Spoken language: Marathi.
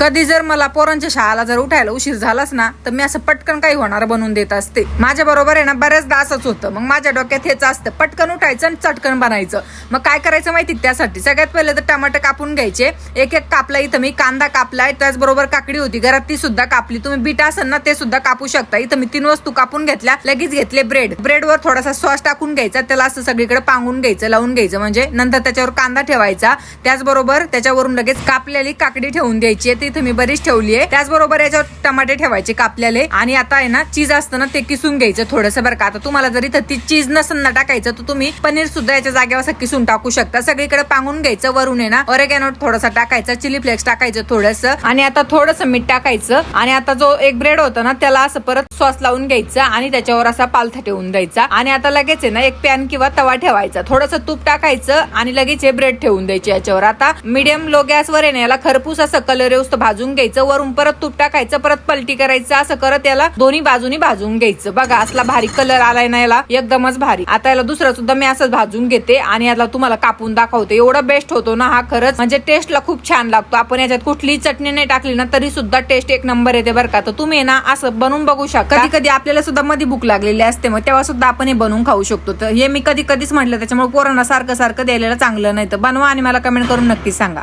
कधी जर मला पोरांच्या शाळेला जर उठायला उशीर झालाच ना तर मी असं पटकन काही होणार बनवून देत असते. माझ्या बरोबर आहे ना बऱ्याचदा असंच होतं. मग माझ्या डोक्यात हेच असतं पटकन उठायचं आणि चटकन बनायचं. मग काय करायचं माहिती त्यासाठी? सगळ्यात पहिले तर टमाटर कापून घ्यायचे. एक एक कापला इथं मी कांदा कापलाय त्याचबरोबर काकडी होती घरात ती सुद्धा कापली. तुम्ही बीट असेल ना ते सुद्धा कापू शकता. इथं मी तीन वस्तू कापून घेतल्या लगेच घेतले ब्रेड. ब्रेडवर थोडासा सॉस टाकून घ्यायचा त्याला असं सगळीकडे पांगून घ्यायचं लावून घ्यायचं. म्हणजे नंतर त्याच्यावर कांदा ठेवायचा. त्याचबरोबर त्याच्यावरून लगेच कापलेली काकडी ठेवून द्यायची. वरती तिथे मी बरीच ठेवली आहे. त्याचबरोबर याच्यावर टमाटे ठेवायचे कापलेले. आणि आता आहे ना चीज असतं ना ते किसून घ्यायचं थोडंसं बरं का. आता तुम्हाला जर इथं ती चीज नसेल ना टाकायचं तर तुम्ही पनीर सुद्धा याच्या जागेवर असं किसून टाकू शकता. सगळीकडे पांगून घ्यायचं वरून आहे ना. ओरेगॅनो थोडासा टाकायचा चिली फ्लेक्स टाकायचं थोडंसं. आणि आता थोडंसं मीठ टाकायचं. आणि आता जो एक ब्रेड होता ना त्याला असं परत सॉस लावून घ्यायचं आणि त्याच्यावर असा पालथा ठेवून द्यायचा. आणि आता लगेच आहे ना एक पॅन किंवा तवा ठेवायचा. थोडंसं तूप टाकायचं आणि लगेच हे ब्रेड ठेवून द्यायचे याच्यावर. आता मीडियम लो गॅसवर आहे ना याला खरपूस असं कलर येऊस भाजून घ्यायचं वरून परत तूप टाकायचं परत पलटी करायचं असं करत याला दोन्ही बाजूनी भाजून घ्यायचं. बघा असला भारी कलर आलाय ना याला एकदमच भारी. आता याला दुसरं सुद्धा मी असंच भाजून घेते आणि याला तुम्हाला कापून दाखवते. एवढं बेस्ट होतो ना हा खरंच. म्हणजे टेस्टला खूप छान लागतो. आपण याच्यात कुठलीही चटणी नाही टाकली ना तरी सुद्धा टेस्ट एक नंबर येते बरं का. तर तुम्ही ना असं बनवून बघू शकता. कधी कधी आपल्याला सुद्धा मध्ये भूक लागलेली असते मग तेव्हा सुद्धा आपण हे बनवून खाऊ शकतो. तर हे मी कधी कधीच म्हटलं त्याच्यामुळे कोरोना सारखं सारखं द्यायला चांगलं नाही. तर बनवा आणि मला कमेंट करून नक्की सांगा.